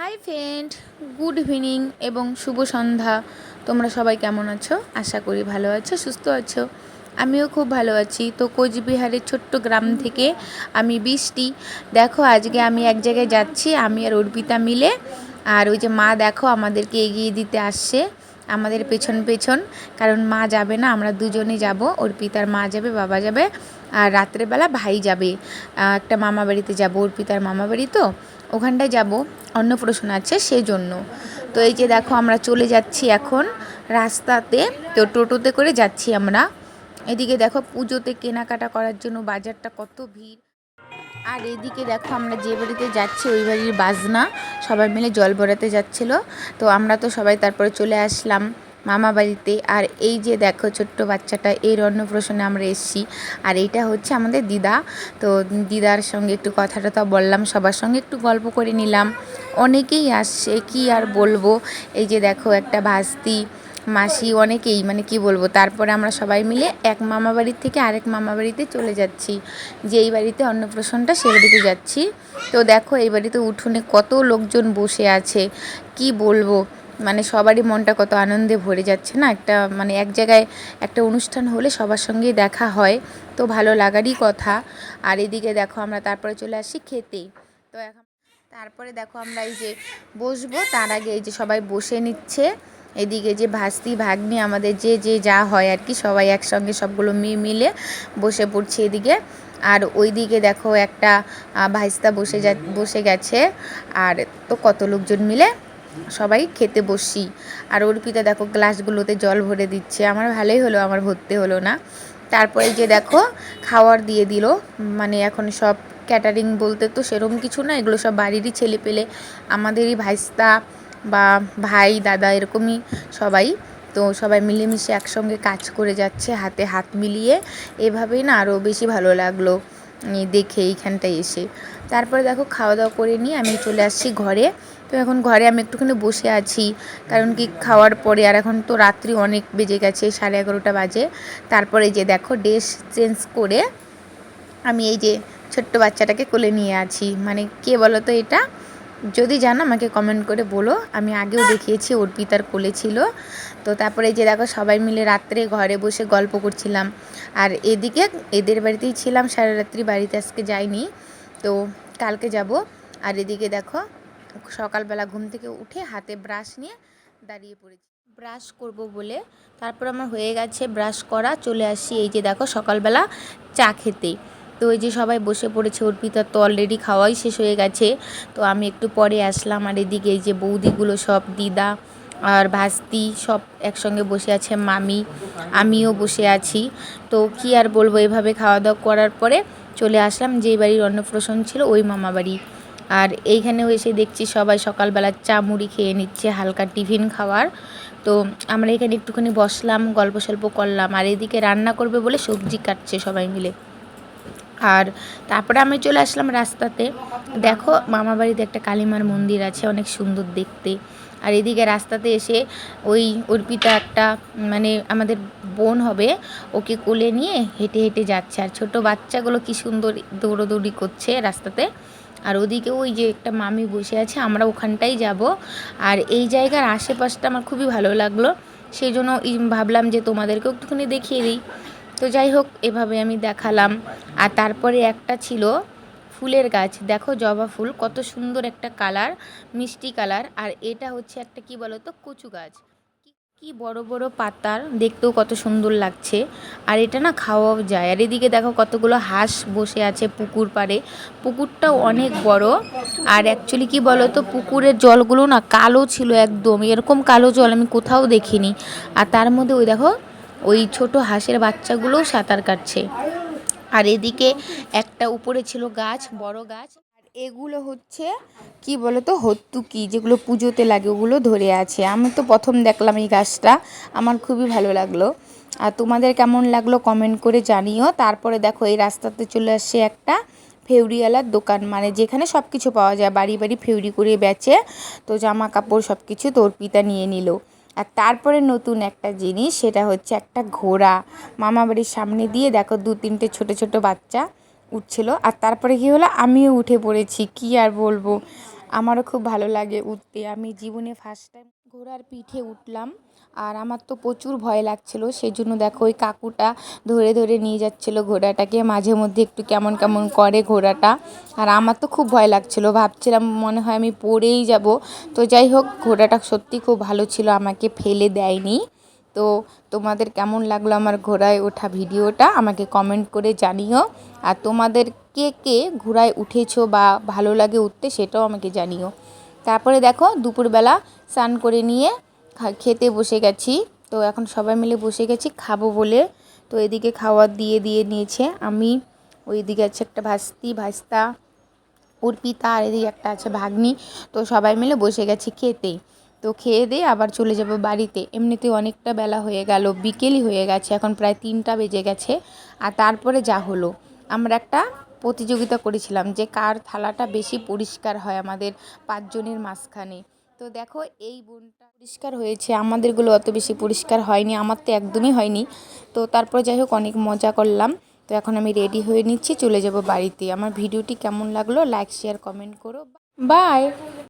Hi friend, good evening এবং শুভ সন্ধ্যা। তোমরা সবাই কেমন আছো? আশা করি ভালো আছো, সুস্থ আছো। আমিও খুব ভালো আছি। তো কোচবিহারের ছোট্ট গ্রাম থেকে আমি বৃষ্টি। দেখো, আজকে আমি এক জায়গায় যাচ্ছি, আমি আর অর্পিতা মিলে। আর ওই যে মা, দেখো, আমাদেরকে এগিয়ে দিতে আসছে, আমাদের পেছন পেছন। কারণ মা যাবে না, আমরা দুজনে যাব। অর্পিতার মা যাবে, বাবা যাবে। আর রাত্রেবেলা ভাই যাবে। একটা মামা বাড়িতে যাব, অর্পিতার মামা বাড়ি তো। ওখানটায় যাব অন্নপ্রাশন আছে সেই জন্য তো এই যে দেখো আমরা চলে যাচ্ছি এখন রাস্তাতে, তো টোটোতে করে যাচ্ছি আমরা। এদিকে দেখো পুজোতে কেনাকাটা করার জন্য বাজারটা কত ভিড়। আর এদিকে দেখো আমরা যে বাড়িতে যাচ্ছি ওই বাড়ির বাজনা, সবাই মিলে জল ভরাতে যাচ্ছিল। তো আমরা তো সবাই তারপরে চলে আসলাম। মামা বাড়িতে। আর এই যে দেখো ছোট্ট বাচ্চাটা এর অন্নপ্রাশনে আমরা এসেছি। আর এইটা হচ্ছে আমাদের দিদা। তো দিদার সঙ্গে একটু কথা টথা বললাম, সবার সঙ্গে একটু গল্প করে নিলাম। অনেকেই আসছে, কি আর বলব? এই যে দেখো একটা ভাস্তি, মাসি, অনেকেই মানে কি বলব? তারপরে আমরা সবাই মিলে এক মামা বাড়ির থেকে আরেক মামা বাড়িতে চলে যাচ্ছি। যে এই বাড়িতে অন্নপ্রাশনটা সে বাড়িতে যাচ্ছি। তো দেখো এই বাড়িতে উঠোনে কত লোকজন বসে আছে, কি বলব? মানে সবারই মনটা কত আনন্দে ভরে যাচ্ছে না? একটা মানে এক জায়গায় একটা অনুষ্ঠান হলে সবার সঙ্গেই দেখা হয়। তো ভালো লাগারই কথা। আর এদিকে দেখো আমরা তারপরে চলে আসি খেতে। তো এখন তারপরে দেখো আমরা এই যে বসবো, তার আগে এই যে সবাই বসে নিচ্ছে। এদিকে যে ভাস্তি, ভাগ্নি আমাদের যে যে যা হয় আর কি, সবাই একসঙ্গে সবগুলো মিলে বসে পড়ছে এদিকে। আর ওই দিকে দেখো একটা ভাইস্তা বসে যা, বসে গেছে। আর তো কত লোকজন মিলে সবাই খেতে বসি। আর অর্পিতা দেখো গ্লাসগুলোতে জল ভরে দিচ্ছে। আমার ভালোই হলো, আমার ভরতে হলো না। তারপরে যে দেখো, খাওয়ার দিয়ে দিল। মানে এখন সব ক্যাটারিং বলতে তো সেরকম কিছু না, এগুলো সব বাড়িরই ছেলে পেলে। আমাদেরই ভাইস্তা বা ভাই, দাদা এরকমই সবাই। তো সবাই মিলেমিশে একসঙ্গে কাজ করে যাচ্ছে, হাতে হাত মিলিয়ে। এভাবেই না আরও বেশি ভালো লাগল দেখে এইখানটায় এসে। তারপরে দেখো খাওয়া দাওয়া করে নিয়ে আমি চলে আসছি ঘরে। তো এখন ঘরে আমি একটুখানি বসে আছি, কারণ কি খাওয়ার পরে আর এখন তো রাত্রি অনেক বেজে গেছে, সাড়ে এগারোটা বাজে। তারপরে যে দেখো ড্রেস চেঞ্জ করে আমি এই যে ছোট্ট বাচ্চাটাকে কোলে নিয়ে আছি। মানে কে বলো তো এটা? যদি জানো আমাকে কমেন্ট করে বলো, আমি আগেও দেখিয়েছি অর্পিতার কোলে ছিল। তো তারপরে যে দেখো সবাই মিলে রাত্রে ঘরে বসে গল্প করছিলাম। আর এদিকে এদের বাড়িতেই ছিলাম, সারা রাত্রি বাড়িতে আজকে যাইনি। তো কালকে যাব। আর এদিকে দেখো সকালবেলা ঘুম থেকে উঠে হাতে ব্রাশ নিয়ে দাঁড়িয়ে পড়েছি। ব্রাশ করব বলে তারপর আমার হয়ে গেছে ব্রাশ করা, চলে আসি এই যে দেখো সকালবেলা চা খেতে। তো ওই যে সবাই বসে পড়েছে অর্পিতার তো অলরেডি খাওয়াই শেষ হয়ে গেছে। তো আমি একটু পরে আসলাম আর এদিকে এই যে বৌদিগুলো সব, দিদা আর ভাস্তি সব একসঙ্গে বসে আছে, মামি, আমিও বসে আছি। তো কি আর বলব, এভাবে খাওয়া দাওয়া করার পরে চলে আসলাম যেই বাড়ির অন্নপ্রাশন ছিল ওই মামা বাড়ি আর এইখানেও এসে দেখছি সবাই সকালবেলা চা মুড়ি খেয়ে নিচ্ছে, হালকা টিফিন খাওয়ার। তো আমরা এখানে একটুখানি বসলাম, গল্প সল্প করলাম। আর এদিকে রান্না করবে বলে সবজি কাটছে সবাই মিলে। আর তারপরে আমি চলে আসলাম রাস্তাতে। দেখো মামা বাড়িতে একটা কালীমার মন্দির আছে, অনেক সুন্দর দেখতে। আর এদিকে রাস্তাতে এসে ওই অর্পিতা একটা মানে আমাদের বোন হবে, ওকে কোলে নিয়ে হেঁটে হেঁটে যাচ্ছে। আর ছোট বাচ্চাগুলো কি সুন্দর দৌড়োদৌড়ি করছে রাস্তাতে। আর ওদিকে ওই যে একটা মামি বসে আছে, আমরা ওখানটাই যাব। আর এই জায়গার আশেপাশটা আমার খুবই ভালো লাগল, সেই জন্য ভাবলাম যে তোমাদেরকেও একটুখানি দেখিয়ে দিই। তো যাই হোক, এভাবে আমি দেখালাম। আর তারপরে একটা ছিল ফুলের গাছ, দেখো জবা ফুল, কত সুন্দর একটা কালার, মিষ্টি কালার। আর এটা হচ্ছে একটা কি বলো তো কচু গাছ। কি- বড় বড় পাতার, দেখতেও কত সুন্দর লাগছে। আর এটা না খাওয়াও যায়। আর এদিকে দেখো কতগুলো হাঁস বসে আছে পুকুর পাড়ে। পুকুরটাও অনেক বড়। আর অ্যাকচুয়ালি কি তো পুকুরের জলগুলো না কালো ছিল একদম। এরকম কালো জল আমি কোথাও দেখিনি। আর তার মধ্যে ওই দেখো, ওই ছোট হাঁসের বাচ্চাগুলোও সাঁতার কাটছে। আর এদিকে একটা উপরে ছিল গাছ, বড় গাছ। এগুলো হচ্ছে, কি বলতো, হত্তুকি, যেগুলো পুজোতে লাগে, ওগুলো ধরে আছে। আমি তো প্রথম দেখলাম এই গাছটা, আমার খুবই ভালো লাগল। আর তোমাদের কেমন লাগল কমেন্ট করে জানিও। তারপরে দেখো, এই রাস্তাতে চলে আসছে একটা ফেউরিওয়ালার দোকান। মানে যেখানে সব কিছু পাওয়া যায়, বাড়ি বাড়ি ফেউরি করে বেচে, তো জামা কাপড় সব কিছু তোর পিতা নিয়ে নিল। আর তারপরে নতুন একটা জিনিস, সেটা হচ্ছে একটা ঘোড়া। মামা বাড়ির সামনে দিয়ে দেখো দু তিনটে ছোট ছোট বাচ্চা। উঠছিল। আর তারপরে কি হলো? আমিও উঠে পড়েছি। কি আর বলব? আমারও খুব ভালো লাগে উঠতে। আমি জীবনে ফার্স্ট টাইম ঘোড়ার পিঠে উঠলাম। আর আমার তো প্রচুর ভয় লাগছিল। সেই জন্য দেখো, ওই কাকুটা ধরে ধরে নিয়ে যাচ্ছিল ঘোড়াটাকে। মাঝে মধ্যে একটু কেমন কেমন করে ঘোড়াটা। আর আমার তো খুব ভয় লাগছিল। ভাবছিলাম মনে হয় আমি পড়েই যাব। তো যাই হোক, ঘোড়াটা সত্যি খুব ভালো ছিল। আমাকে ফেলে দেয়নি। তো তোমাদের কেমন লাগল আমার ঘোড়ায় ওঠা ভিডিওটা? আমাকে কমেন্ট করে জানিও। আর তোমাদের কে কে ঘোড়ায় উঠেছো বা ভালো লাগে উঠতে সেটাও আমাকে জানিও। তারপরে দেখো, দুপুরবেলা স্নান করে নিয়ে খেতে বসে গেছি। তো এখন সবাই মিলে বসে গেছি, খাব বলে। তো এদিকে খাওয়ার দিয়ে দিয়ে নিয়েছে। আমি ওইদিকে আছে একটা ভাস্তি, ভাস্তা, অর্পিতা, আর এদিকে একটা আছে ভাগ্নি। তো সবাই মিলে বসে গেছি খেতে। তো খেয়ে দিয়ে আবার চলে যাব বাড়িতে। এমনিতে অনেকটা বেলা হয়ে গেল, বিকেলই হয়ে গেছে, এখন প্রায় তিনটা বেজে গেছে। আর তারপরে যা হলো। আমরা একটা প্রতিযোগিতা করেছিলাম যে কার থালাটা বেশি পরিষ্কার হয় আমাদের পাঁচজনের মাঝখানে। তো দেখো, এই বোনটা পরিষ্কার হয়েছে, আমাদেরগুলো অত বেশি পরিষ্কার হয়নি, আমার তো একদমই হয়নি। তো তারপরে যাই হোক, অনেক মজা করলাম। তো এখন আমি রেডি হয়ে নিচ্ছি, চলে যাব বাড়িতে। আমার ভিডিওটি কেমন লাগল, লাইক, শেয়ার, কমেন্ট করো। বাই।